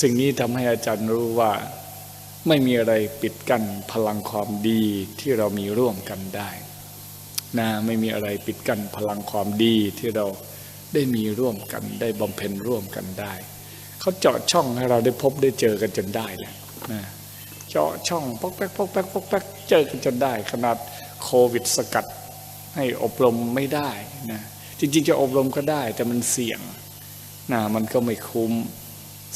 สิ่งนี้ทำให้อาจารย์รู้ว่า ไม่มีอะไรปิดกั้นพลังความดีที่เรามีร่วมกันได้นะไม่มีอะไรปิดกั้นพลังความดีที่เราได้มีร่วมกัน ได้บำเพ็ญร่วมกันได้ เขาเจาะช่องให้เราได้พบได้เจอกันจนได้แหละนะเจาะช่องปอกแป๊กปอกแป๊กปอกแป๊กเจอกันจนได้ ขนาดโควิดสกัดให้อบรมไม่ได้นะจริงๆจะอบรมก็ได้แต่มันเสี่ยงนะมันก็ไม่คุ้ม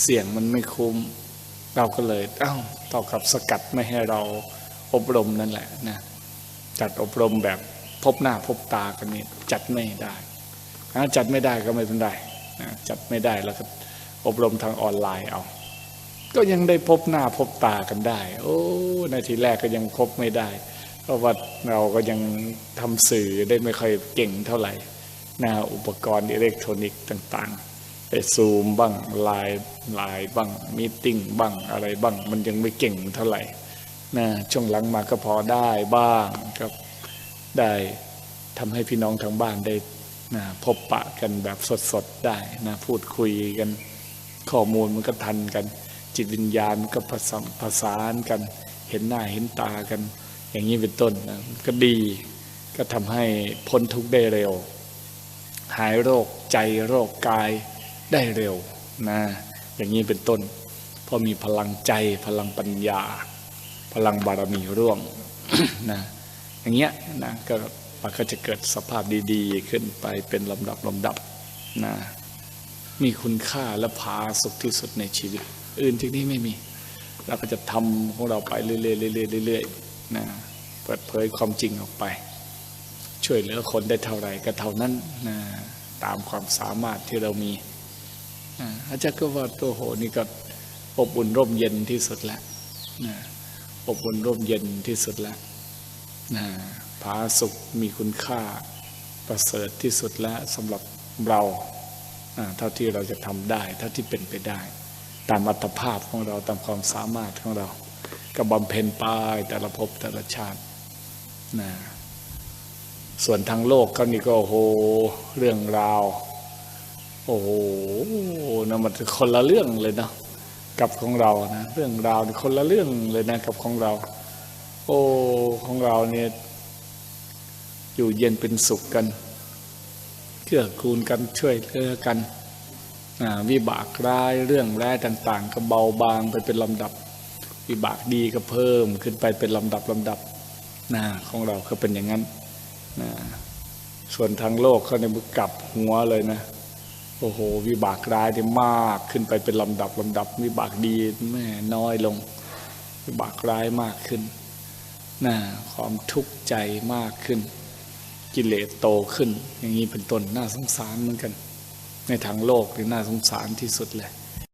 เสี่ยงมันไม่คุ้ม เราก็เลยเอ้าต่อกับสกัดไม่ให้เราอบรมนั่นแหละนะจัดอบรมแบบพบหน้าพบตากันนี่จัดไม่ได้นะจัดไม่ได้ก็ไม่เป็นไรนะจัดไม่ได้แล้วก็อบรมทางออนไลน์เอา ก็ยังได้พบหน้าพบตากันได้ โอ้ในทีแรกก็ยังพบไม่ได้ เพราะว่าเราก็ยังทำสื่อได้ไม่ค่อยเก่งเท่าไหร่นะอุปกรณ์อิเล็กทรอนิกส์ต่าง ๆ ไปซูมบ้างไลน์ไลน์บ้างมีติ้งบ้างอะไรบ้าง มันยังไม่เก่งเท่าไหร่นะช่วงหลังมาก็พอได้บ้างครับได้ทำให้พี่น้องทางบ้านได้นะพบปะกันแบบสดๆได้นะพูดคุยกันข้อมูลมันก็ทันกัน จิตวิญญาณก็ผสมผสานกัน เห็นหน้าเห็นตากัน อย่างนี้เป็นต้นนะก็ดีก็ทำให้พ้นทุกข์ได้เร็ว หายโรคใจโรคกาย ได้เร็วนะอย่างนี้เป็นต้นเพราะมีพลังใจพลังปัญญา พลังบารมีร่วมนะอย่างเงี้ยนะก็มันก็จะเกิดสภาพดีๆ ขึ้นไปเป็นลำดับลำดับนะมีคุณค่าและผาสุขที่สุดในชีวิต อื่นที่นี่ไม่มีเราก็จะทำของเราไปเรื่อยๆเรื่อยๆเรื่อยๆนะเปิดเผยความจริงออกไป ช่วยเหลือคนได้เท่าไหร่ก็เท่านั้นนะตามความสามารถที่เรามีนะ อาจารย์ก็ว่าตัวโหนี่ก็อบอุ่นร่มเย็นที่สุดแล้วอบอุ่นร่มเย็นที่สุดแล้วผาสุขมีคุณค่าประเสริฐที่สุดแล้วสำหรับเราเท่าที่เราจะทำได้เท่าที่เป็นไปได้ ตามอัตภาพของเราตามความสามารถของเราก็บำเพ็ญไปแต่ละภพแต่ละชาตินะส่วนทางโลกเขานี่ก็โอ้โหเรื่องราว โอ้โหนะมันคนละเรื่องเลยนะกับของเรานะเรื่องราวนี่คนละเรื่องเลยนะกับของเรา โอ้ของเราเนี่ยอยู่เย็นเป็นสุขกันเกื้อกูลกันช่วยเหลือกันวิบากร้ายเรื่องแร้ต่างๆ ก็เบาบางไปเป็นลำดับ วิบากดีก็เพิ่มขึ้นไปเป็นลำดับลำดับนะของเราก็เป็นอย่างนั้นนะส่วนทางโลกเขาในมือกลับหัวเลยนะ โอ้โห วิบากร้ายเนี่มากขึ้นไปเป็นลำดับลำดับ วิบากดีแม่น้อยลง วิบากร้ายมากขึ้นนะความทุกข์ใจมากขึ้น กิเลสโตขึ้น อย่างนี้เป็นต้นน่าสงสารเหมือนกัน ในทางโลกนี่น่าสงสารที่สุดเลย